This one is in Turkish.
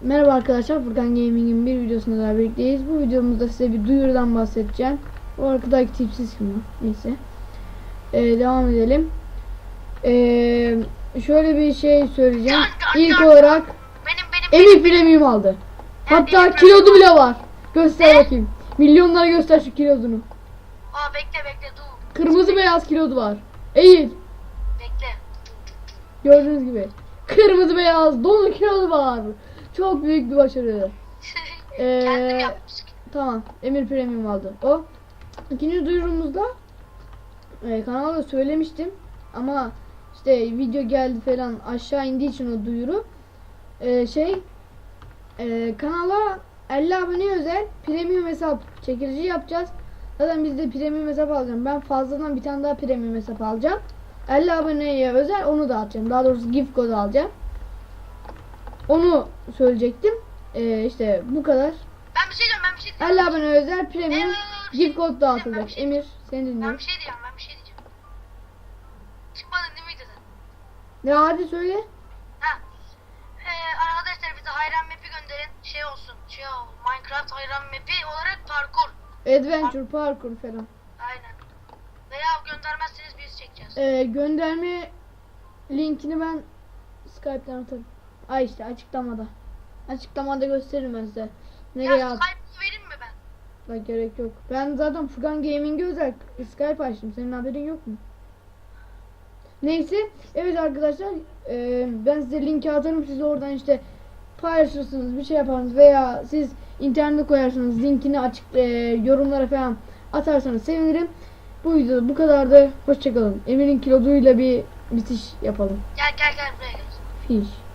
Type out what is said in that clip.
Merhaba arkadaşlar Furkan Gaming'in bir videosunda daha birlikteyiz. Bu videomuzda size bir duyurudan bahsedeceğim. O arkadaki tipsiz kim ya? Neyse. Ee, devam edelim. Ee, şöyle bir şey söyleyeceğim. İlk olarak Emir Premium aldı. Hatta kilodu bile var. Göster bakayım. Milyonlara göster şu kilodunu. Aa bekle bekle dur. Kırmızı beyaz kilodu var. Eğil. Bekle. Gördüğünüz gibi. Kırmızı beyaz dolu kilodu var. Çok büyük bir başarı. Ee, Kendim yapmışım. Tamam. Emir Premium aldı. O. İkinci duyurumuzda e, kanalda söylemiştim ama işte video geldi falan aşağı indiği için o duyuru e, şey e, kanala 50 abone özel premium hesap çekilici yapacağız. Zaten biz de premium hesap alacağım. Ben fazladan bir tane daha premium hesap alacağım. 50 aboneye özel onu da alacağım. Daha doğrusu gift kodu alacağım. Onu söyleyecektim. E, işte bu kadar. Ben bir şey diyorum ben bir şey diyorum. 50 abone özel premium gift kod dağıtılacak. Ben şey- Emir seni Ben dinliyorum. bir şey diyeceğim ben bir şey diyeceğim. Çıkmadın değil mi videodan? Ya hadi söyle. Ha. Ee, arkadaşlar bize hayran map'i gönderin. Şey olsun. Şey o, Minecraft hayran map'i olarak parkur. Adventure, parkur falan. Aynen. Veya göndermezseniz biz çekeceğiz. Ee, gönderme linkini ben Skype'den atarım. Ay işte açıklamada. Açıklamada gösteririm ben size. Nereye ya? Skype'ı vereyim mi ben? Bak gerek yok. Ben zaten Furkan Gaming'e özel Skype açtım. Senin haberin yok mu? Neyse. Evet arkadaşlar. e, ben size linki atarım. Siz oradan işte paylaşırsınız. Bir şey yaparsınız. Veya siz internete koyarsınız. Linkini açık e, yorumlara falan atarsanız sevinirim. Bu videoda bu kadardı. Hoşçakalın. Emir'in kiloduyla bir bitiş yapalım. Gel gel gel buraya gel. Fiş.